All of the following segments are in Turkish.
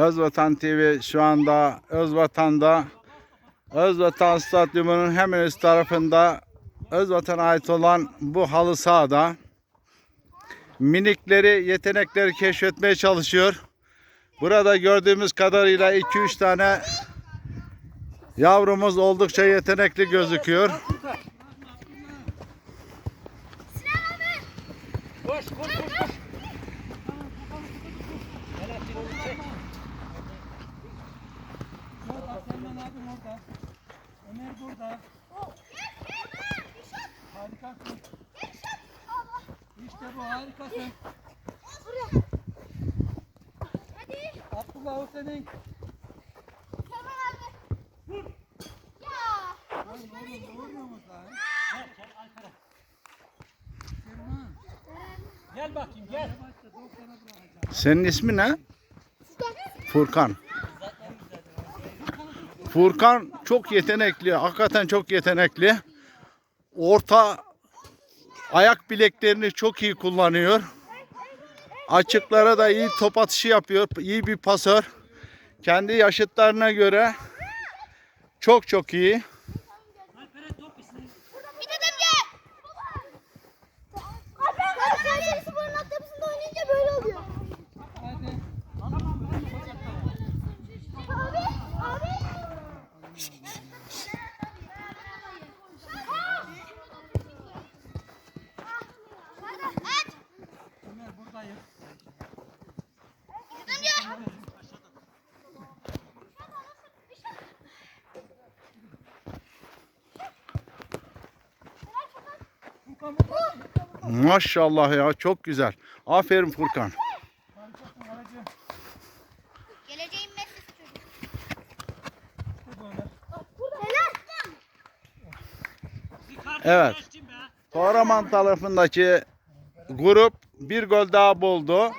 Özvatan TV şu anda Özvatan'da Özvatan Stadyumu'nun hemen üst tarafında Özvatan'a ait olan bu halı sahada minikleri, yetenekleri keşfetmeye çalışıyor. Burada gördüğümüz kadarıyla 2-3 tane yavrumuz oldukça yetenekli gözüküyor. Koş koş koş koş. Selman abim orada. Ömer burada. Harikasın. İşte bu harikasın. Abdullah o senin. Oğlum doğuruyor musun lan? Gel gel Alperen. Selman. Gel bakayım gel. Senin ismin ne? Furkan. Furkan çok yetenekli. Hakikaten çok yetenekli. Orta ayak bileklerini çok iyi kullanıyor. Açıklara da iyi top atışı yapıyor. İyi bir pasör. Kendi yaşıtlarına göre çok çok iyi. Alperen top istedim. Bir dedem gel. Alper Kayseri Spor'un altyapısında oynayınca böyle oluyor. Hadi. Abi, abi. Aç. Ömer buradayım. Dedem gel. Furkan burada. Maşallah ya çok güzel. Aferin Furkan. Kartı Evet. Kahraman tarafındaki grup bir gol daha buldu.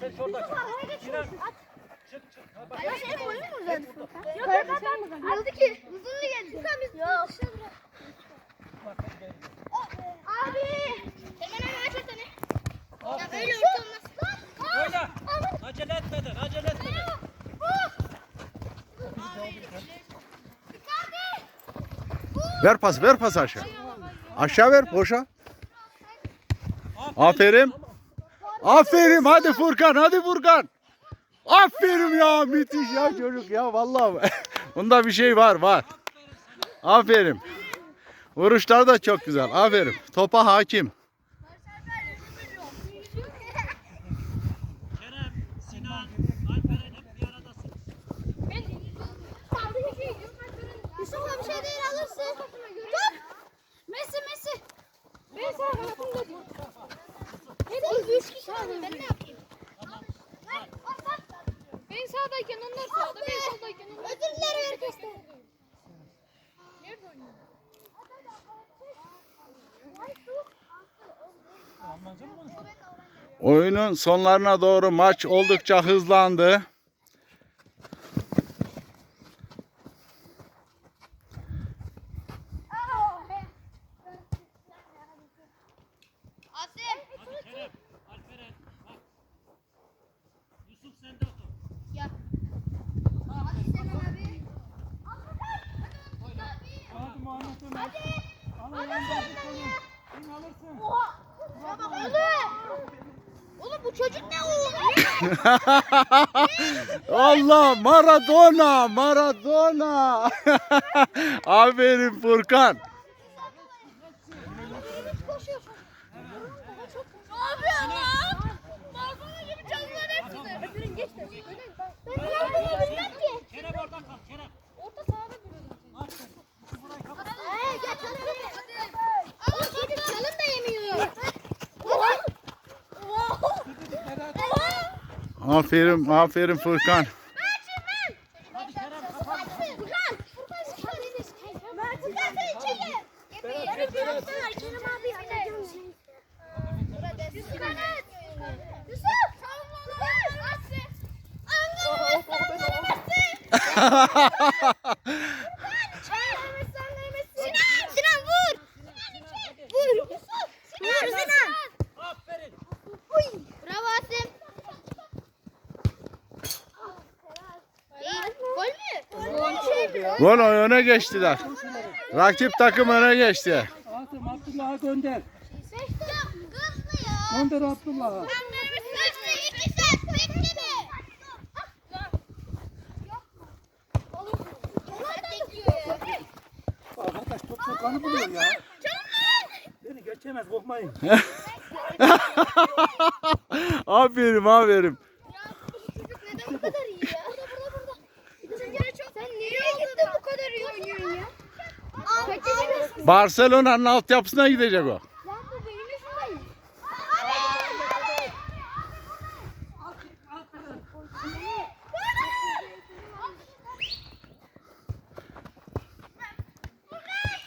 Sen şurada çık. At. çık çık. Ha, bak. Ya senin boyun mu uzadı? Yukarı kalkmadı. Aldı ki. Uzunlu geldi. Furkan biz. Yok. Abi. Hemen hemen aç seni. Ya böyle orta olmaz. Oyna. Acele etmeden acele etmeden. Ver pas, ver pas aşağı. Aşağı ver, boşa. Aferin. Aferin, hadi Furkan, hadi Furkan. Aferin ya, müthiş ya çocuk ya vallahi. Bunda bir şey var, var. Aferin. Vuruşlar da çok güzel. Aferin. Topa hakim. Oyunun sonlarına doğru maç oldukça hızlandı. Hadi sen de otur. Ya. Hadi Senem abi. Hadi Oğlum. Bu çocuk ne oğlum? Allah Maradona Maradona. Aferin Furkan. Maradona gibi çaldılar hepsini. Öpürün geç de. Ben ne yaptığımı bilmem ki Kerem. Orta sahada duruyorlar. Ee, gel çalın. Oğlum çocuk çalın da yemiyor. Vedat. Aferin, aferin Furkan. Gol öne geçtiler. Rakip takım öne geçti. Asım Abdullah'a gönder. Gönder Abdullah'a. Arkadaş top Furkan'ı buluyor ya. Beni geçemez korkmayın. aferin, aferin. Neden bu kadar iyi ya? Burada burada burada. Sen gene çok... Sen nereye gittin bu kadar iyi oynuyorsun ya? Barcelona'nın altyapısına gidecek o.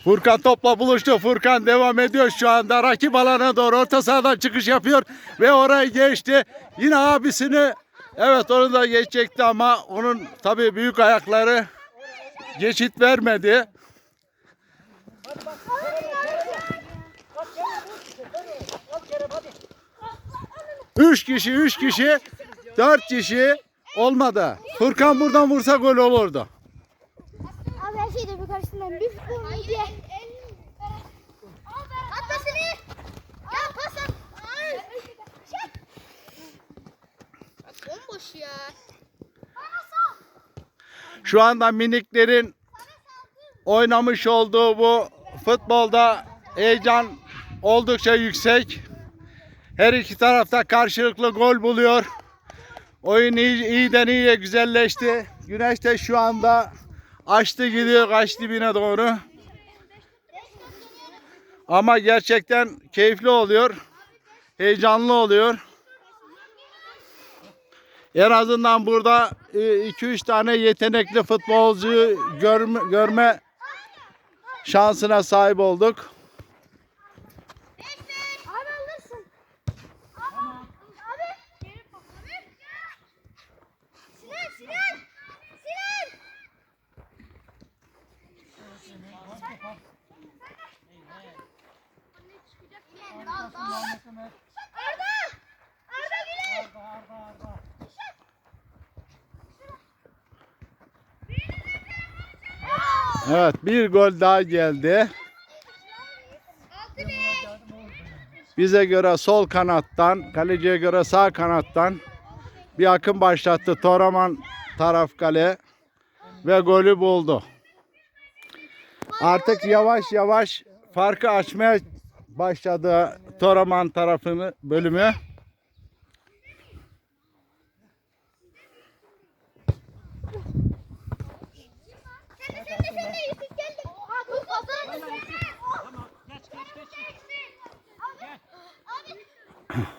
Furkan topla buluştu. Furkan devam ediyor şu anda. Rakip alana doğru orta sahadan çıkış yapıyor. Ve orayı geçti. Yine abisini evet onu da geçecekti ama onun tabii büyük ayakları geçit vermedi. Üç kişi, üç kişi, dört kişi olmadı. Furkan buradan vursa gol olurdu. Abi her şeyde bir karşısından bir futbol diye. At pasını. Ya pas at. Bomboş ya. Şu anda miniklerin oynamış olduğu bu futbolda heyecan oldukça yüksek. Her iki tarafta karşılıklı gol buluyor. Oyun iyi, iyiden iyiye güzelleşti. Güneş de şu anda açtı gidiyor kaç dibine doğru. Ama gerçekten keyifli oluyor. Heyecanlı oluyor. En azından burada 2-3 tane yetenekli futbolcu görme, görme şansına sahip olduk. Abi alırsın. Evet bir gol daha geldi. Bize göre sol kanattan, kaleciye göre sağ kanattan bir akım başlattı. Toraman taraf kale ve golü buldu. Artık yavaş yavaş farkı açmaya başladı Toraman tarafını bölümü. Sen de sen de sen de Yusuf geldi. Ha bu kazandı. Tamam. Geç geç geç. Abi.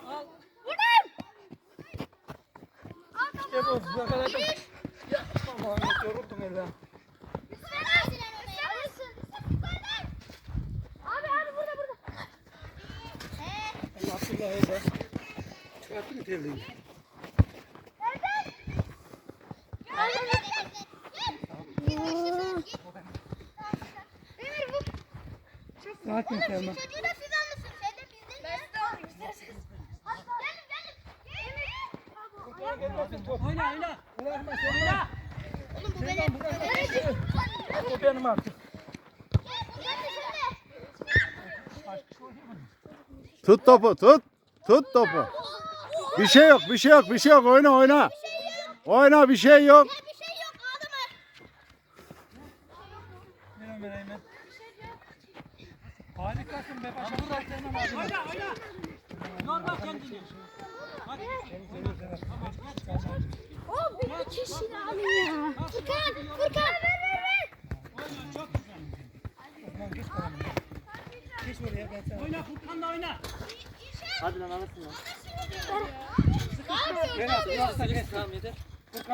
Al. Vurdum. İşte bu. Yakaladım. Ya aman yoruldum. Abdullah'a da. Çıkarttın mı terliği? Sakin Selma. Çocuğu da siz almışsınız. Sen de bizden Ben size alayım isterseniz. Gelin gelin. Gelmesin top. Oyna oyna. Bırakma Selma. Oğlum bu benim. Bu benim artık. Tut topu tut. Tut topu. Bir şey yok bir şey yok bir şey yok oyna oyna. Oyna bir şey yok. Bir şey yok ağlama. Hemen hemen. Harikasın be paşam. Selma abi. Oyna oyna. Yorma kendini. Hadi. Oğlum benim keşini alın ya. Furkan, Furkan ver ver ver. Oyna çok güzel. Osman geç bakalım. Geç oraya ben sana. Oyna Furkan'la oyna. Hadi lan alırsın lan. Penaltı. Penaltı. Tamam yeter.